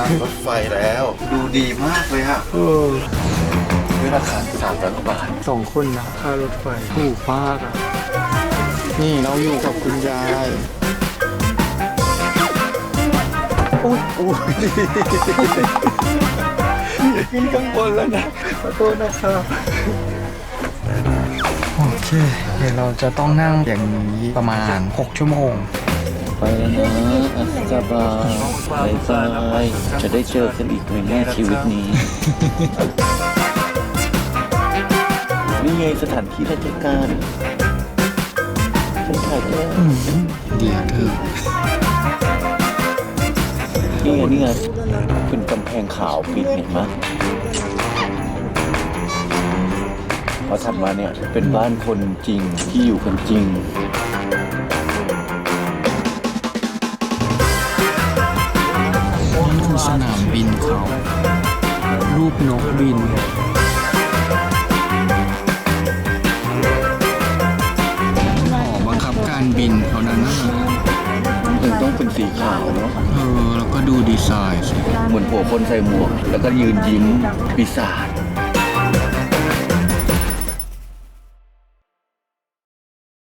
นั่งรถไฟแล้ว ดูดีมากเลยฮะเออด้วยราคาสามร้อยกว่าบาทสองคนนะค่ารถไฟถูกมากอะ นี่เราอยู่กับคุณยายอุ้ยอุ้ยขึ้นข้างบนแล้วนะขอโทษนะครับโอเค เดี๋ยวเราจะต้องนั่งอย่างนี้ประมาณ 6 ชั่วโมง ไปแล้วนะสบายบายบายจะได้เจอกันอีกไหมแม่ชีวิตนี้ นี่ไงสถานที่ราชการฉันถ่ายแล้วเดี๋ยวเธอนี่ไงนี่ไงเป็นกำแพงขาวปิดเห็นไหมพอถัดมาเนี่ยเป็นบ้านคนจริงที่อยู่กันจริง สนามบินเขา รูปนกบินหอบังคับการบินเขานั้นนะถึงต้องเป็นสีขาวเนาะเออ แล้วก็ดูดีไซน์สิเหมือนผัวคนใส่หมวก แล้วก็ยืนยิ้มปีศาจ